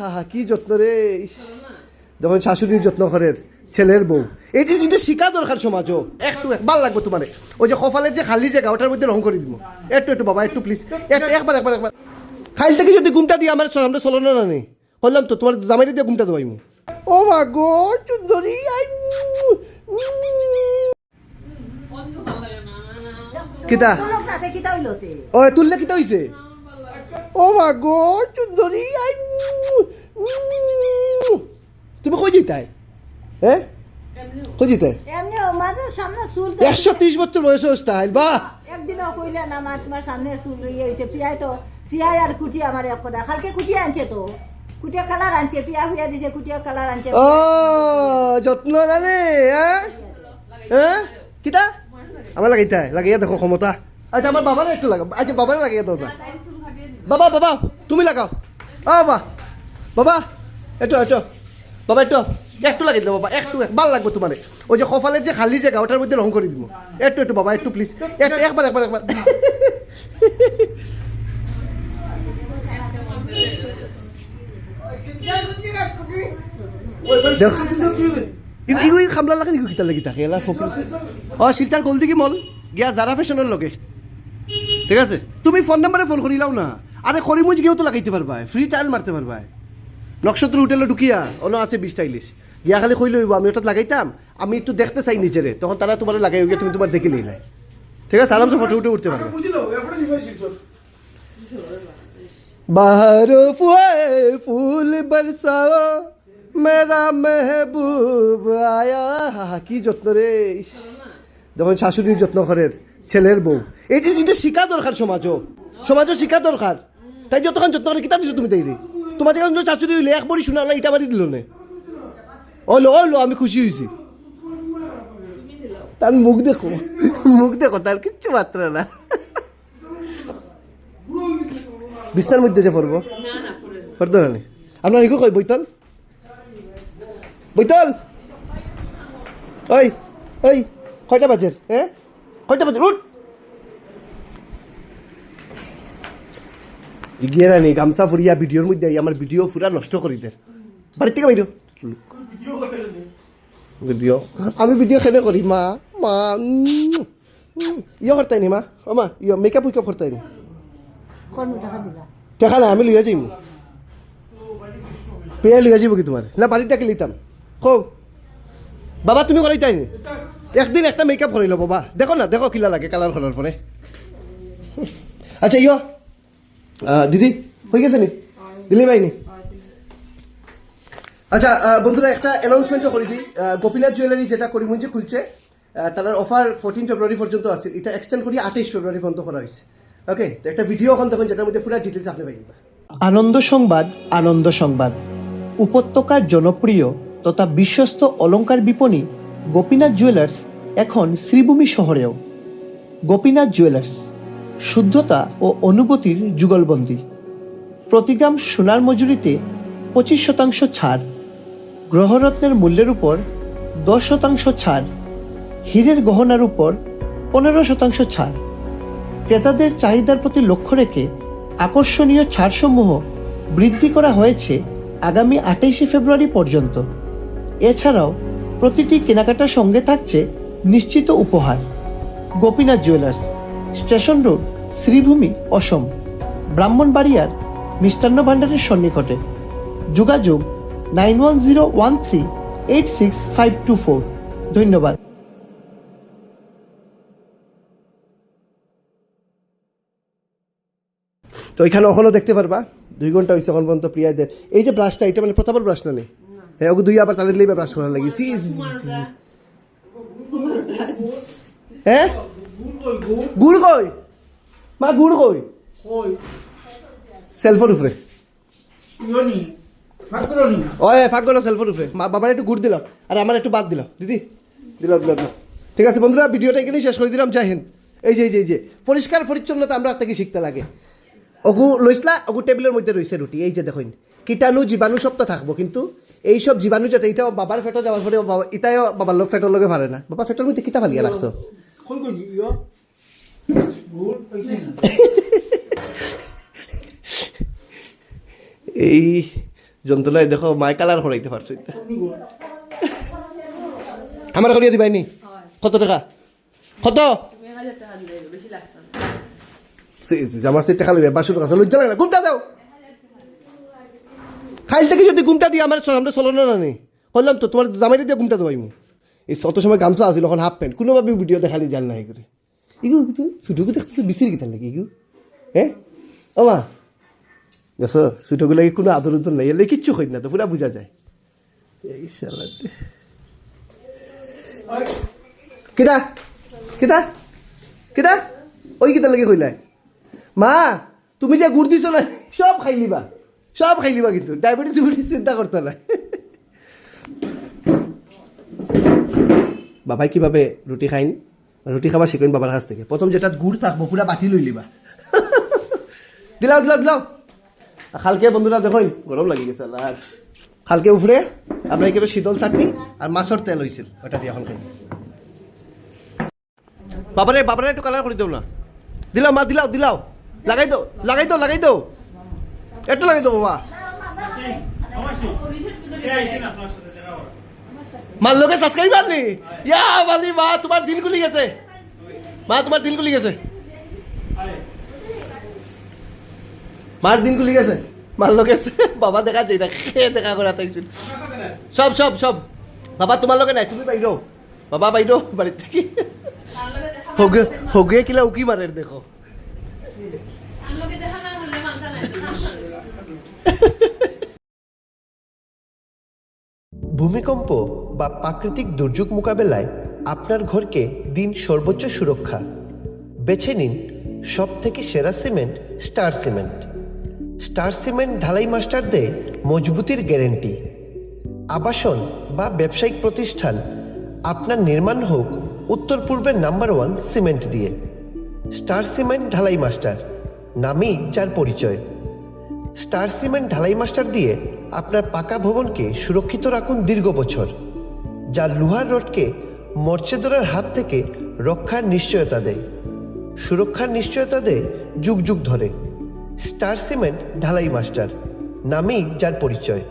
হা হা কি যত্ন রে। যখন শাশুড়ির যত্ন করে ছেলের বউ। এই যে যদি শিকা দরকার সমাজও একটু একবার লাগবে তোমার। ওই যে কপালের যে খালি জায়গা ওটার মধ্যে রং করে দিব। একটু একটু বাবা একটু প্লিজ একবার একবার একবার। খাইল থেকে যদি ঘুমটা দিয়ে আমার সামনে চলো না না নেই। বললাম তো তোমার জামাইরে দিয়ে ঘুমটা দেবাই ও মা গো সুন্দরী আই। কিতা? ও তুললে কিতা হইছে? ও মা গো সুন্দরী তুমি কই যেতাই হ্যাঁ? কই যেতাই এমনি মাঝে সামনে চুল তো- একশো তিরিশ বছর বয়স স্টাইল বাহ! একদিনও কইলে না মা তোমার সামনের চুল ইয়ে হয়েছে প্রিয়াই তো প্রিয়াই আর কুটি আমার এক কথা। কালকে কুটি আনছে তো। কুটিয়া কালার আনছে প্রিয়া হুইয়া দিছে কুটিয়া কালার আনছে। ও যত্ন জানে হ্যাঁ? হ্যাঁ? কিতা? আমার লাগাইতাই লাগাইয়া দেখো ক্ষমতা। আচ্ছা আমার বাবার একটু লাগাও আচ্ছা বাবার লাগাইয়া দাও। না বাবা বাবা, তুমি লাগাও। ও বাবা বাবা একটু একটু বাবা একটু একটু লাগাই দিও বাবা, একটু একবার লাগবে তোমার। ওই যে কপালের যে খালি জায়গা, ওটার মধ্যে রং করে দিব। একটু একটু, বাবা, একটু প্লিজ একবার একবার একবার। দেখ। ইগু ইগু ইগু খামলা লাগে ইগু কিতা লাগি থাকে? ও শিলচার গোল দিকে মল। গিয়া জারা ফ্যাশনের লগে। ঠিক আছে? তুমি ফোন নাম্বারে ফোন করিলাও না। আরে খরিমুজ গিয়েও তো লাগাইতে পারবা ফ্রি টাইল মারতে পারবা নক্ষত্র হোটেলে ঢুকিয়া, অন্য আছে বিশ টাইলিশ। গিয়া খালি কই লইব আমি ওটা লাগাইতাম, আমি একটু দেখতে চাই নিজেরে। তখন তারা তোমার লাগাই, গিয়ে তুমি তোমার দেখে নিলাই ঠিক আছে? আরামসে ফটো উঠে উঠতে পারবে। বাহারো ফুয়ে ফুল বরসাও, মেরা মেহবুব আয়া। হা কি যত্ন রে যখন শাশুড়ির যত্ন করেন ছেলের বউ। এই যে শিকা দরকার সমাজও। সমাজও শিকা দরকার। তাই যতক্ষণ যত্ন করে কিতাব দিছো তুমি তাই রে তোমার যখন শাশুড়ি হইলে এক বড়ি শোনা ইটা বাড়ি দিল নে। ওলো ওলো আমি খুশি হয়েছি তার মুখ দেখো মুখ দেখো, তার কিচ্ছু মাত্রা না। বিছনার মধ্যে যে পড়ব? পড়তো না আপনার কই, বৈতল? বৈতল! ওই ওই, কয়টা বাজে? হ্যাঁ? কয়টা বাজে উঠ। ইগিয়ে রানি গামছা ফুরিয়া ভিডিওর মধ্যে আমার ভিডিও পুরা নষ্ট করি দে। বাড়ির থেকে বাইরো। ভিডিও। আমি ভিডিও কেনে করি মা মা ইয়ে করতাই নি মা? ও মা ইয়ে মেকআপ উইকআপ করতাই নি। দেখা না আমি লিয়া যাইম। পেয়ে লিয়া যাইব কি তোমার না বাড়িটাকে লিতাম কও। বাবা তুমি করাই তাই নি? একদিন একটা মেকআপ করাইল বাবা দেখো না, দেখো কিলা লাগে কালার করার পরে। আচ্ছা ইয়। দিদি হয়ে গেছে নি? দিলি ভাই নি আচ্ছা বন্ধুরা, একটা অ্যানাউন্সমেন্টও করে দিই। গোপীনাথ জুয়েলারি যেটা করিমগঞ্জে খুলছে তার অফার ফোরটিন ফেব্রুয়ারি পর্যন্ত আছে এটা এক্সটেন্ড করি আঠাইশ ফেব্রুয়ারি পর্যন্ত করা হয়েছে ওকে তো একটা ভিডিও এখন দেখুন যেটার মধ্যে পুরো ডিটেলস আপনি পাইবেন আনন্দ সংবাদ আনন্দ সংবাদ। উপত্যকার জনপ্রিয় তথা বিশ্বস্ত অলংকার বিপণী গোপীনাথ জুয়েলার্স এখন শ্রীভূমি শহরেও। গোপীনাথ জুয়েলার্স, শুদ্ধতা ও অনুভূতির যুগলবন্দি। প্রতি গ্রাম সোনার মজুরিতে পঁচিশ শতাংশ ছাড়, গ্রহরত্নের মূল্যের উপর দশ শতাংশ ছাড়, হীরের গহনার উপর পনেরো শতাংশ ছাড়। ক্রেতাদের চাহিদার প্রতি লক্ষ্য রেখে আকর্ষণীয় ছাড়সমূহ বৃদ্ধি করা হয়েছে আগামী আঠাইশে ফেব্রুয়ারি পর্যন্ত। এছাড়াও প্রতিটি কেনাকাটার সঙ্গে থাকছে নিশ্চিত উপহার। Gopinath jewellers, station road, Sribhumi, Assam. ব্রাহ্মণবাড়িয়ার মিষ্টান্ন ভাণ্ডারের সন্নিকটে। যোগাযোগ nine one zero one three eight six five two four. ধন্যবাদ। তো এখানে ওখানেও দেখতে পারবা। দুই ঘণ্টা হয়েছে এখন পর্যন্ত প্রিয়াদের। এই যে ব্রাশটা এটা মানে প্রতাপের ব্রাশ না নেই হ্যাঁ ওকে দুই আবার তাদের লেবে ব্রাশ করা লাগে। সি হ্যাঁ? গুড় কই? মা গুড় কই? সেলফোর উপরে। ওই ফাঁক গেল সেলফোর উপরে। মা বাবার একটু গুড় দিলাম আর আমার একটু বাদ দিলাম দিদি দিলাম দিলাম ঠিক আছে বন্ধুরা ভিডিওটা এখানেই শেষ করে দিলাম জয় হিন্দ। এই যে এই যে এই যে পরিষ্কার পরিচ্ছন্নতা আমরা থেকে শিখতে লাগে। অগু লইসলা অগু টেবিলের মধ্যে রয়েছে রুটি। এই যে দেখুন কীটাণু জীবাণু সব তো থাকব কিন্তু এই সব জীবাণু যাতে এটাও বাবার ফেটো যাওয়ার পরে বাবা ইটাও বাবার লোক ফেটোর লগে পারে না। বাবা ফেটোর মধ্যে কিতা ফালিয়া রাখছো? ভুল না। এই যন্ত্রণায় দেখো মায় কালার করাইতে পারছ না। আমার করিয়া দিবাইনি কত টাকা? কত? আমার সে টাকা লইবে বাসু টাকা লজ্জা লাগে না। ঘুমটা দাও? খাইল থেকে যদি ঘুমটা দিয়ে আমার সামনে চলো না নেই বললাম তো, তোমার জামাইটা দিয়ে ঘুমটা দেবাই মু। এই অত সময় গামছা আছিল, এখন হাফ প্যান্ট কোনোভাবে ভিডিও দেখালি জান না করে। ইগু ছুটুকু দেখতে বিচির কিতা লাগে ইগু? হ্যাঁ ও মা। লাগে কোনো আদর উদর নাই, এলে কিচ্ছু হয় না তো, পুরা বোঝা যায়। এই সালাতে কিতা? কিতা? কিতা? ওই কিতা লাগে কইলাই মা, তুমি যে গুড় দিছো না, সব খাই লিবা। সব খাই লিবা কিন্তু। ডায়াবেটিস ডায়াবেটিস চিন্তা করতে না বাবাই কীভাবে রুটি খাইন? রুটি খাবার শিখেন বাবার কাছ থেকে। প্রথম যেটা গুড় থাকব পুরা বাটি লই লিবা দিলাও দিলাও দিলাও। খালকে বন্ধুরা দেখুন গরম লাগি গেছে আর খালকে উফরে আপনার এখানে শীতল চাটনি আর মাছের তেল হয়েছিল ওটা দিয়ে এখন খাই। বাবারে বাবারে একটু কালার করে দেও না। দিলাও, মা, দিলাও দিলাও। লাগাই দাও লাগাই দাও লাগাই দাও একটু লাগাই দাও বাবা মার লোকে সাবস্ক্রাইব করলি ইয়া বালি মা তোমার দিল গুলি গেছে। মা তোমার দিল গুলি গেছে। মার দিন গুলি গেছে। মার লোকে বাবা দেখা যায় না খেয়ে দেখা করা তাইছিল সব সব সব। বাবা তোমার লোকে নাই তুমি বাইরো। বাবা বাইরো বাড়ির থেকে। হোগে হোগে কিলা উকি মারের দেখো। ভূমিকম্প বা প্রাকৃতিক দুর্যোগ মোকাবেলায় আপনার ঘরকে দিন সর্বোচ্চ সুরক্ষা। বেছে নিন সব থেকে সেরা cement star cement. Star cement ঢালাই মাস্টার দেয় মজবুতির গ্যারেন্টি। আবাসন বা ব্যবসায়িক প্রতিষ্ঠান আপনার নির্মাণ হোক উত্তর পূর্বের নাম্বার ওয়ান সিমেন্ট দিয়ে। স্টার সিমেন্ট ঢালাই মাস্টার, নামই যার পরিচয়। স্টার সিমেন্ট ঢালাই মাস্টার দিয়ে আপনার পাকা ভবনকে সুরক্ষিত রাখুন দীর্ঘ বছর, যা লোহার রোডকে মর্চেদরের হাত থেকে রক্ষার নিশ্চয়তা দেয়। সুরক্ষার নিশ্চয়তা দেয় যুগ যুগ ধরে। স্টার সিমেন্ট ঢালাই মাস্টার, নামেই যার পরিচয়।